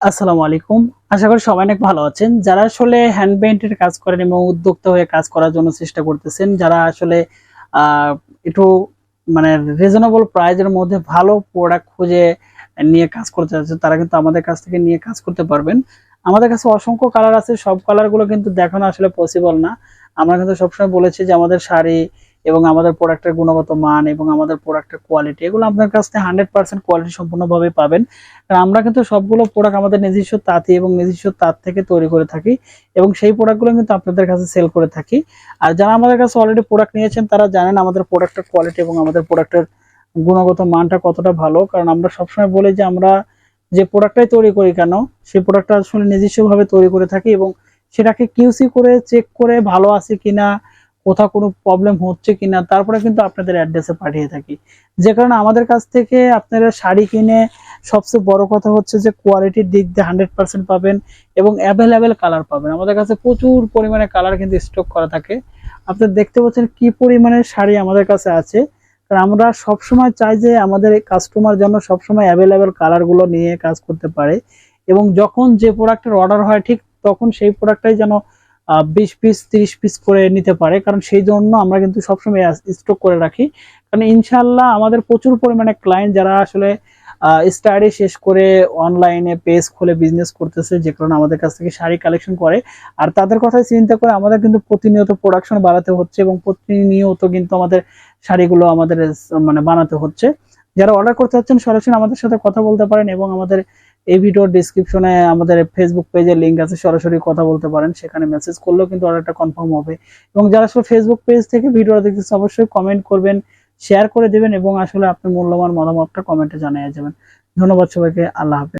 আসসালামু আলাইকুম। আশা করি সবাই অনেক ভালো আছেন। যারা আসলে হ্যান্ড পেইন্টের কাজ করেন এবং উদ্যোক্তা হয়ে কাজ করার জন্য চেষ্টা করতেছেন, যারা আসলে একটু মানে রিজনেবল প্রাইজের মধ্যে ভালো প্রোডাক্ট খুঁজে নিয়ে কাজ করতে চাচ্ছেন তারা কিন্তু আমাদের কাছ থেকে নিয়ে কাজ করতে পারবেন। আমাদের কাছে অসংখ্য কালার আছে, সব কালারগুলো কিন্তু দেখানো আসলে পসিবল না। আমরা কিন্তু সবসময় বলেছি যে আমাদের শাড়ি এবং আমাদের প্রোডাক্টের গুণগত মান এবং আমাদের প্রোডাক্টের কোয়ালিটি এগুলো আপনার কাছ থেকে হান্ড্রেড পার্সেন্ট কোয়ালিটি সম্পূর্ণভাবে পাবেন। কারণ আমরা কিন্তু সবগুলো প্রোডাক্ট আমাদের নিজস্ব তাঁতি এবং নিজস্ব তাঁত থেকে তৈরি করে থাকি এবং সেই প্রোডাক্টগুলো কিন্তু আপনাদের কাছে সেল করে থাকি। আর যারা আমাদের কাছে অলরেডি প্রোডাক্ট নিয়েছেন, তারা জানেন আমাদের প্রোডাক্টের কোয়ালিটি এবং আমাদের প্রোডাক্টের গুণগত মানটা কতটা ভালো। কারণ আমরা সবসময় বলি যে আমরা যে প্রোডাক্টটাই তৈরি করি কেন, সেই প্রোডাক্টটা আসলে নিজস্বভাবে তৈরি করে থাকি এবং সেটাকে কিউসি করে চেক করে ভালো আছে কিনা কোথাও কোনো প্রবলেম হচ্ছে কিনা, তারপরে কিন্তু আপনাদের অ্যাড্রেসে পাঠিয়ে থাকি। যে কারণে আমাদের কাছ থেকে আপনারা শাড়ি কিনে, সবচেয়ে বড় কথা হচ্ছে যে কোয়ালিটির দিক দিয়ে হান্ড্রেড পার্সেন্ট পাবেন এবং অ্যাভেলেবেল কালার পাবেন। আমাদের কাছে প্রচুর পরিমাণে কালার কিন্তু স্টক করা থাকে। আপনারা দেখতে পাচ্ছেন কি পরিমাণের শাড়ি আমাদের কাছে আছে। কারণ আমরা সবসময় চাই যে আমাদের কাস্টমার যেন সবসময় অ্যাভেলেবেল কালারগুলো নিয়ে কাজ করতে পারে এবং যখন যে প্রোডাক্টের অর্ডার হয় ঠিক তখন সেই প্রোডাক্টটাই যেন বিশ পিস তিরিশ পিস করে নিতে পারে। কারণ সেই জন্য আমরা কিন্তু সবসময় স্টক করে রাখি। কারণ ইনশাল্লাহ আমাদের প্রচুর পরিমাণে ক্লায়েন্ট যারা আসলে স্টাডি শেষ করে অনলাইনে পেজ খুলে বিজনেস করতেছে, যে কারণে আমাদের কাছ থেকে শাড়ি কালেকশন করে। আর তাদের কথাই চিন্তা করে আমাদের কিন্তু প্রতিনিয়ত প্রোডাকশন বাড়াতে হচ্ছে এবং প্রতিনিয়ত কিন্তু আমাদের শাড়িগুলো আমাদের মানে বানাতে হচ্ছে। যারা অর্ডার করতে চাচ্ছেন সরাসরি আমাদের সাথে কথা বলতে পারেন এবং আমাদের এই ভিডিওর ডিসক্রিপশনে আমাদের ফেসবুক পেজের লিঙ্ক আছে, সরাসরি কথা বলতে পারেন, সেখানে মেসেজ করলেও কিন্তু অর্ডারটা কনফার্ম হবে। এবং যারা আসলে ফেসবুক পেজ থেকে ভিডিওটা দেখতেছে অবশ্যই কমেন্ট করবেন শেয়ার করে দেবেন এবং আসলে আপনি মূল্যবান মতামতটা কমেন্টে জানিয়ে যাবেন। ধন্যবাদ সবাইকে, আল্লাহ হাফেজ।